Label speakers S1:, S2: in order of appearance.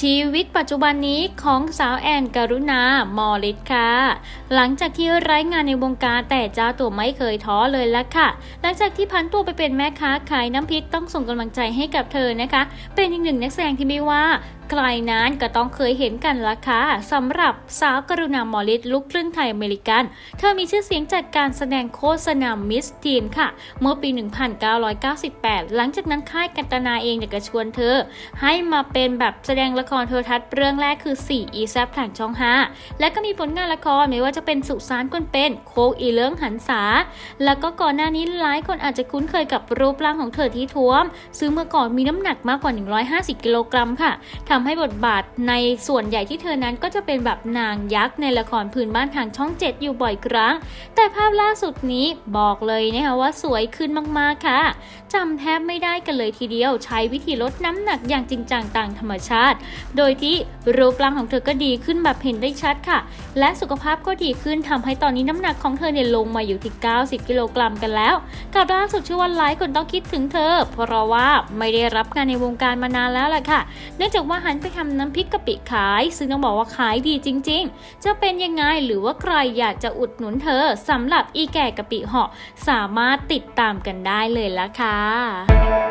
S1: ชีวิตปัจจุบันนี้ของสาวแอนการุณามอลิศค่ะ หลังจากที่ไร้งานในวงการแต่เจ้าตัวไม่เคยท้อเลยละค่ะ หลังจากที่พันตัวไปเป็นแม่ค้าขายน้ำพริกต้องส่งกำลังใจให้กับเธอนะคะ เป็นอีกหนึ่งนักแสดงที่ไม่ว่า ใครนั้นก็ต้องเคยเห็นกันละค่ะสำหรับสาวกรุณามอลิสลูกครึ่งไทยอเมริกัน เธอมีชื่อเสียงจากการแสดงโฆษณามิสทีนค่ะ เมื่อปี 1998 หลังจากนั้นค่ายกันตนาเองเนี่ยก็ชวนเธอ ให้มาเป็นแบบแสดงละครโทรทัศน์เรื่องแรกคือ 4 อีแซบทางช่อง 5 และก็มีผลงานละครไม่ว่าจะเป็นสุสานคนเป็นโคกอีเลื้งหันษา แล้วก็ก่อนหน้านี้หลายคนอาจจะคุ้นเคยกับรูปร่างของเธอที่ท้วม ซึ่งเมื่อก่อนมีน้ำหนักมากกว่า 150 กิโลกรัมค่ะทำให้บทบาทในส่วนใหญ่ที่เธอนั้นก็จะเป็นแบบนางยักษ์ในละครพื้นบ้านทางช่อง7อยู่บ่อยครั้ง แต่ภาพล่าสุดนี้บอกเลยนะคะว่าสวยขึ้นมากๆค่ะจำแทบไม่ได้กันเลยทีเดียวใช้วิธีลดน้ำหนักอย่างจริงจังต่างธรรมชาติ โดยที่รูปร่างของเธอก็ดีขึ้นแบบเห็นได้ชัดค่ะ และสุขภาพก็ดีขึ้นทำให้ตอนนี้น้ำหนักของเธอเนี่ยลงมาอยู่ที่ 90 กิโลกรัมกันแล้วกับล่าสุดชื่อว่าหลายคนต้องคิดถึงเธอ เพราะว่าไม่ได้รับงานในวงการมานานแล้วล่ะค่ะ เนื่องจากว่าหันไปทำน้ำพริกกะปิขาย ซึ่งต้องบอกว่าขายดีจริง ๆ จะเป็นยังไงหรือว่าใครอยากจะอุดหนุนเธอสำหรับอีแก่กะปิเหาะสามารถติดตามกันได้เลยละค่ะ